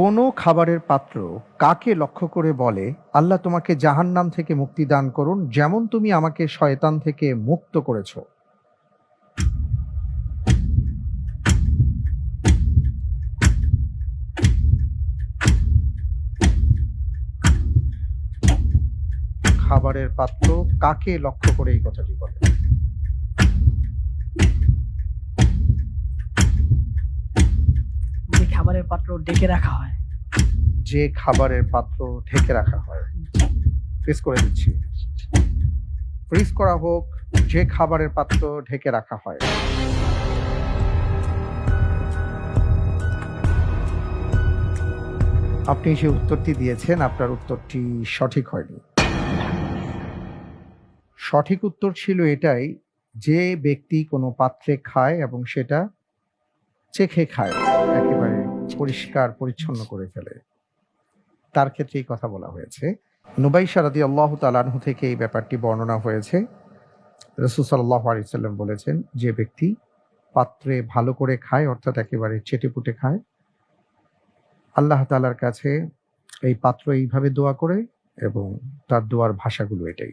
কোনো খাবারের পাত্র কাকে লক্ষ্য করে বলে, আল্লাহ তোমাকে জাহান্নাম থেকে মুক্তি দান করুন যেমন তুমি আমাকে শয়তান থেকে মুক্ত করেছ। খাবারের পাত্র কাকে লক্ষ্য করে এই কথাটি বলে যে খাবারের পাত্র ডেকে রাখা হয়। যে খাবারের পাত্র ঢেকে রাখা হয়। ফ্রিজ করে দিচ্ছি। ফ্রিজ করা হোক, যে খাবারের পাত্র ঢেকে রাখা হয়। আপনি যে উত্তরটি দিয়েছেন, আপনার উত্তরটি সঠিক হয়নি। সঠিক উত্তর ছিল এটাই, যে ব্যক্তি কোনো পাত্রে খায় এবং সেটা চেখে খায়, একেবারে পরিষ্কার, পরিচ্ছন্ন করে ফেলে। তার ক্ষেত্রে এই কথা বলা হয়েছে। নুবাই রাদি আল্লাহ তালানহু থেকে এই ব্যাপারটি বর্ণনা হয়েছে। রসুল সাল্লাহ আলিয়াল্লাম বলেছেন, যে ব্যক্তি পাত্রে ভালো করে খায়, অর্থাৎ একেবারে চেটেপুটে খায়, আল্লাহ তালার কাছে এই পাত্র এইভাবে দোয়া করে এবং তার দোয়ার ভাষাগুলো এটাই।